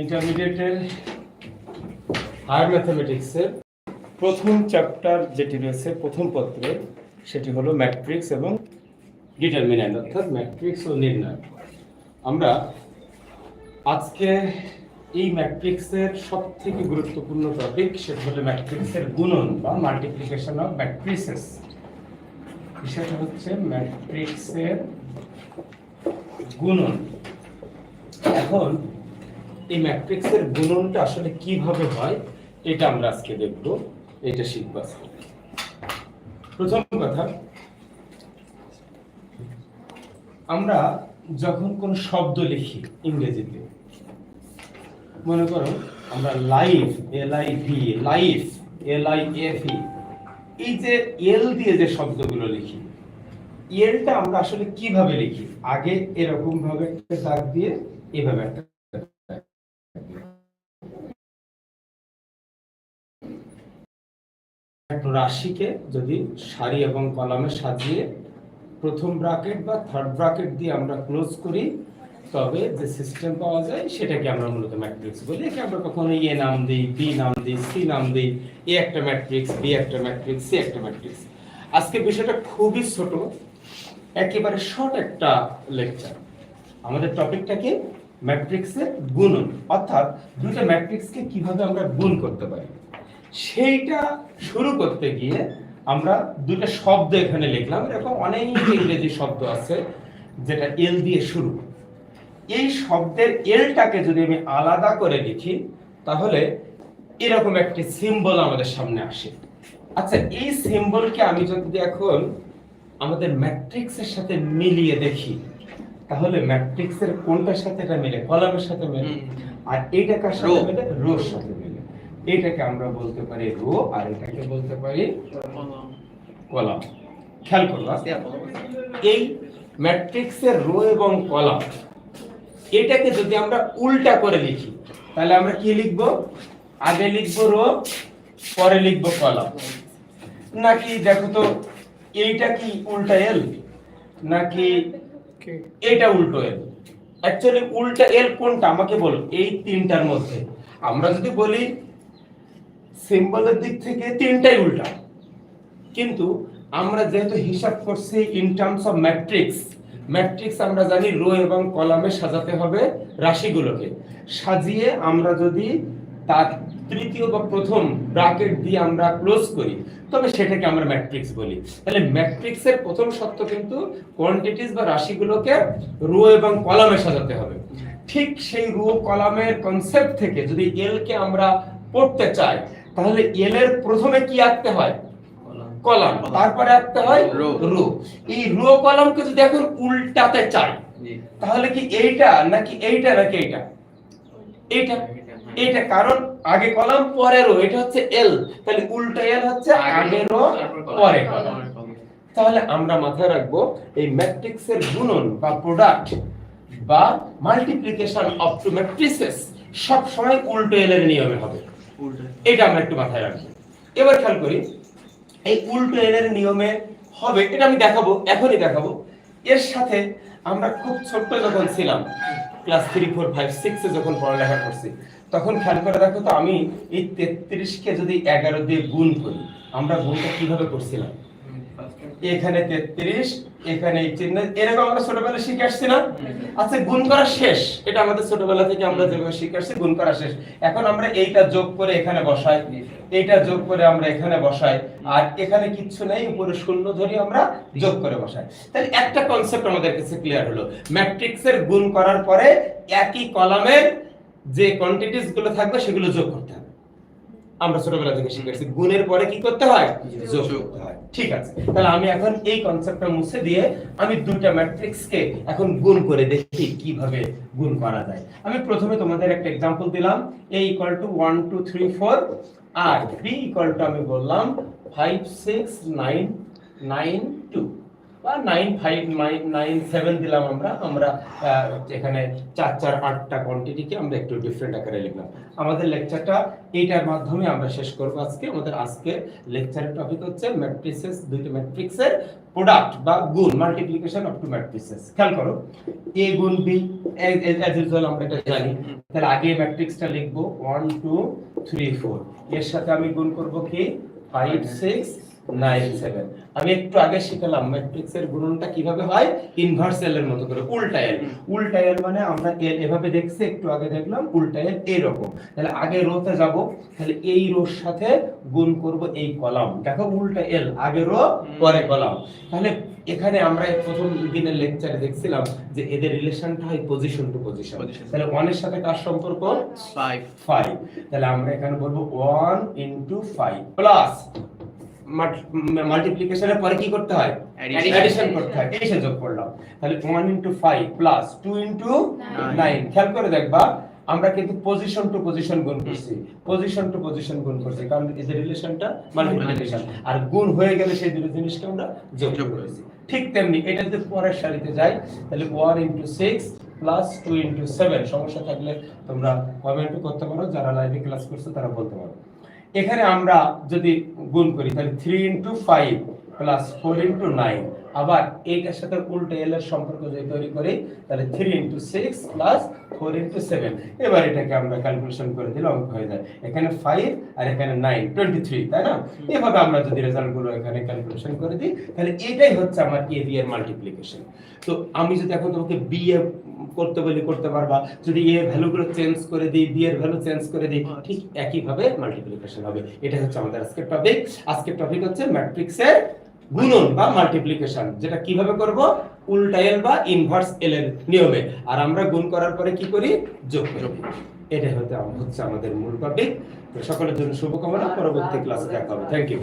ইন্টারমিডিয়েটের higher ম্যাথমেটিক্সের প্রথম chapter যেটি রয়েছে, প্রথম পত্রে, সেটি হলো ম্যাট্রিক্স এবং ডিটারমিন্যান্ট অর্থাৎ ম্যাট্রিক্স ও নির্ণয়। আমরা আজকে এই ম্যাট্রিক্সের সব থেকে গুরুত্বপূর্ণ টপিক সেটা হলো ম্যাট্রিক্সের গুণন বা মাল্টিপ্লিকেশন অফ ম্যাট্রিসেস বিষয়টা হচ্ছে ম্যাট্রিক্সের গুণন। এখন এই ম্যাট্রিক্সের গুণনটা আসলে কীভাবে হয়, এটা আমরা আজকে দেখব। এটা শিখব আজকে। প্রথম কথা, আমরা যখন কোন শব্দ লিখি ইংরেজিতে, মনে করো আমরা life L I V life L I F E এই যে এল দিয়ে যে শব্দগুলো লিখি এলটা আমরা আসলে কীভাবে লিখি? আগে এরকম ভাবে একটা দাগ দিয়ে এভাবে একটা রাশিকে যদি সারি এবং কলামে সাজিয়ে প্রথম ব্রাকেট বা থার্ড ব্রাকেট দিয়ে আমরা ক্লোজ করি, তবে যে সিস্টেম পাওয়া যায় সেটাকে আমরা মূলত ম্যাট্রিক্স বলি। একে আমরা কখনো এ নাম দিই বি নাম দিই সি নাম দিই এ একটা ম্যাট্রিক্স বি একটা ম্যাট্রিক্স সি একটা ম্যাট্রিক্স আজকে বিষয়টা খুবই ছোট একেবারে শর্ট একটা লেকচার আমাদের টপিকটা কি ম্যাট্রিক্সের গুণন, অর্থাৎ দুটো ম্যাট্রিক্সকে কীভাবে আমরা গুণ করতে পারি? সেইটা শুরু করতে গিয়ে আমরা দুটো শব্দ এখানে লিখলাম। এরকম অনেক ইংরেজি শব্দ আছে যেটা এল দিয়ে শুরু। এই শব্দের এলটাকে যদি আমি আলাদা করে লিখি, তাহলে এরকম একটি সিম্বল আমাদের সামনে আসে। আচ্ছা এই সিম্বলকে আমি যদি এখন আমাদের ম্যাট্রিক্সের সাথে মিলিয়ে দেখি তাহলে ম্যাট্রিক্সের কোনটার সাথে এটা মিলে? কলামের সাথে মিলে। আর এইটা কার সাথে। মিলে রোর সাথে মিলে। এটাকে আমরা বলতে পারি রো আর এটাকে বলতে পারি কলাম। খেয়াল করবা এই ম্যাট্রিক্সের রো এবং কলাম এটাকে যদি আমরা উল্টা করে লিখি তাহলে আমরা কি লিখব? আগে লিখব রো পরে লিখব কলাম। নাকি দেখো তো এইটা কি উল্টা এল নাকি এটা উল্টো এল অ্যাকচুয়ালি উল্টা এল কোনটা? আমাকে বলো এই তিনটার মধ্যে। আমরা যদি বলি সিম্বলের দিক থেকে তিনটাই উল্টা। কিন্তু আমরা যেহেতু হিসাব করছি in terms of matrix matrix আমরা জানি রো এবং কলামে সাজাতে হবে রাশিগুলোকে। সাজিয়ে আমরা যদি তার তৃতীয় বা প্রথম ব্র্যাকেট দিয়ে আমরা ক্লোজ করি। তবে সেটাকে আমরা ম্যাট্রিক্স বলি। তাহলে ম্যাট্রিক্সের প্রথম সত্য কিন্তু কোয়ান্টিটিস বা রাশিগুলোকে রো এবং কলামে সাজাতে হবে। ঠিক সেই রো কলামের কনসেপ্ট থেকে যদি এল কে আমরা পড়তে চাই তাহলে এল এর প্রথমে কি আঁকতে হয়? কলাম। তারপরে আঁকতে হয় রো। রো। এই রো কলামকে যদি এখন উল্টাতে চাই তাহলে কি এইটা নাকি এইটা নাকি এইটা। এইটা। এইটা কারণ আগে কলাম পরে রো এটা হচ্ছে এল তাহলে উল্টা এল হচ্ছে আগে রো পরে কলাম। তাহলে আমরা মাথায় রাখব এই ম্যাট্রিক্সের গুণন বা প্রোডাক্ট বা মাল্টিপ্লিকেশন অফ টু ম্যাট্রিসেস সব সময় উল্টো এল এর নিয়মে হবে। এটা আমরা একটু মাথায় রাখব। এবার খেয়াল করি এই উল্টো এল এর নিয়মে হবে এটা আমি দেখাবো এখনই দেখাবো। এর সাথে আমরা খুব ছোট্ট যখন ছিলাম ক্লাস থ্রি ফোর ফাইভ সিক্সে যখন পড়ালেখা করছি, তখন খেয়াল করে দেখো তো আমি এই তেত্রিশকে যদি এগারো দিয়ে গুণ করি, আমরা গুণটা কীভাবে করছিলাম? এখানে তেত্রিশ, এখানে এরকম আমরা ছোটবেলা শিখে আসছি না? আচ্ছা গুণ করা শেষ। এটা আমাদের ছোটবেলা থেকে আমরা যেভাবে শিখে আসছি, গুণ করা শেষ। এখন আমরা এইটা যোগ করে এখানে বসাই। এইটা যোগ করে আমরা এখানে বসাই। আর এখানে কিচ্ছু নেই, উপরে শূন্য ধরে আমরা, যোগ করে বসাই। তাহলে একটা কনসেপ্ট আমাদের কাছে ক্লিয়ার হলো। ম্যাট্রিক্সের গুণ করার পরে একই কলামের যে কোয়ান্টিটিসগুলো থাকবে, সেগুলো যোগ করতে হবে। আমরা ছোটবেলা থেকে শিখেছি। গুণের পরে কি করতে হয়? যোগ। করতে হয়। ঠিক আছে। তাহলে আমি এখন এই কনসেপ্টটা মুছে দিয়ে আমি দুইটা ম্যাট্রিক্সকে এখন গুণ করে দেখি কীভাবে গুণ করা যায়। আমি প্রথমে তোমাদের একটা এক্সাম্পল দিলাম। A ইকুয়াল টু 1 2 3 4 আর b ইকুয়াল টু আমি বললাম 5 6 9 9 2 বা নাইন ফাইভ নাইন সেভেন দিলাম আমরা। আমরা এখানে চার চার, আটটা কোয়ান্টিটিকে আমরা একটু ডিফারেন্ট আকারে লিখলাম। আমাদের লেকচারটা এইটার মাধ্যমে আমরা শেষ করব আজকে। আমাদের আজকে লেকচারের টপিক হচ্ছে ম্যাট্রিসেস দুইটা ম্যাট্রিক্সের প্রোডাক্ট বা গুণ মাল্টিপ্লিকেশন অফ টু ম্যাট্রিসেস খেয়াল করো এ গুণ বি অ্যাজ ইউজুয়াল আমরা এটা জানি। তাহলে আগে ম্যাট্রিক্সটা লিখব। ওয়ান টু থ্রি ফোর এর সাথে আমি গুণ করব কি? Five six nine seven. আমি একটু আগে শিখালাম ম্যাট্রিক্স এর গুণনটা কীভাবে হয়? ইনভার্স এল এর মতো করে উল্টা এল উল্টা এল মানে আমরা এল এভাবে দেখছি একটু আগে দেখলাম উল্টা এল এরকম। তাহলে আগে রোতে যাব তাহলে এই রোর সাথে গুণ করব এই কলাম দেখো উল্টা এল আগে রো পরে কলাম তাহলে এখানে আমরা প্রথম দিনের লেকচারে দেখছিলাম যে এদের রিলেশনটা হয় পজিশন টু পজিশন. তাহলে ওয়ানের সাথে কার সম্পর্ক? ফাইভ ফাইভ তাহলে আমরা এখানে বলব ওয়ান ইন্টু ফাইভ প্লাস মাল্টিপ্লিকেশনের পরে কি করতে হয়. অ্যাডিশন করতে হয়। এসে যোগ করলাম। তাহলে one into five plus two into Nine. Nine খেয়াল করে দেখবা আমরা কিন্তু পজিশন টু পজিশন গুণ করছি। পজিশন টু পজিশন গুণ করছি। কারণ এই যে রিলেশনটা মাল্টিপ্লিকেশন আর গুণ হয়ে গেলে সেই দুটো জিনিসকে আমরা যোগ করেছি। ঠিক তেমনি এটা যদি পরের সারিতে যাই তাহলে one into six plus two into seven সমস্যা থাকলে তোমরা কমেন্ট করতে পারো। যারা লাইভে ক্লাস করছ তারা বলতে পারো। এখানে আমরা যদি গুণ করি তাহলে three into five plus four into nine আবার এইটার সাথে উল্টো এল এর সম্পর্ক যদি তৈরি করি তাহলে three into six plus four into seven এবার এটাকে আমরা ক্যালকুলেশন করে দিলে অঙ্ক হয়ে যায়। এখানে ফাইভ আর এখানে নাইন টোয়েন্টি থ্রি তাই না? এভাবে আমরা যদি রেজাল্টগুলো এখানে ক্যালকুলেশন করে দিই তাহলে এটাই হচ্ছে আমার এ বি এর মাল্টিপ্লিকেশন তো আমি যদি এখন তোমাকে বি এ করতে বলি করতে পারবা। যদি এ ভ্যালু গুলো চেঞ্জ করে দিই বি এর ভ্যালু চেঞ্জ করে দিই ঠিক একই ভাবে মাল্টিপ্লিকেশন হবে। এটা হচ্ছে আমাদের আজকের টপিক আজকের টপিক হচ্ছে ম্যাট্রিক্সের গুণন বা মাল্টিপ্লিকেশন যেটা কীভাবে করব? উল্টা এল বা ইনভার্স এল এর নিয়মে। আর আমরা গুণ করার পরে কি করি? যোগ করি। এটাই হতে হচ্ছে আমাদের মূল টপিক তো সকলের জন্য শুভকামনা। পরবর্তী ক্লাসে দেখা হবে। Thank you